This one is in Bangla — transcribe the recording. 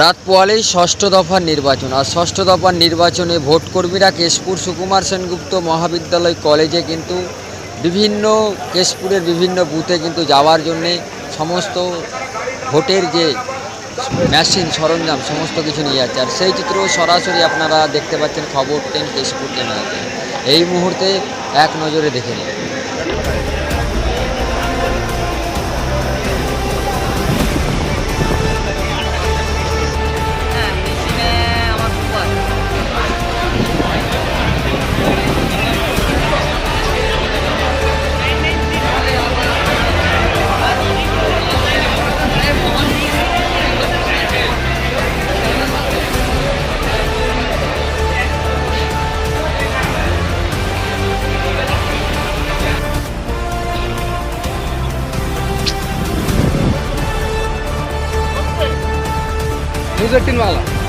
রাত পোয়ালেই ষষ্ঠ দফার নির্বাচন। আর ষষ্ঠ দফার নির্বাচনে ভোটকর্মীরা কেশপুর সুকুমার সেনগুপ্ত মহাবিদ্যালয় কলেজে কিন্তু বিভিন্ন, কেশপুরের বিভিন্ন বুথে কিন্তু যাওয়ার জন্যে সমস্ত ভোটের যে মেশিন, সরঞ্জাম, সমস্ত কিছু নিয়ে যাচ্ছে। আর সেই চিত্র সরাসরি আপনারা দেখতে পাচ্ছেন খবর টেন কেশপুর ক্যামেরাতে এই মুহূর্তে এক নজরে দেখে নিন। Zertinwala.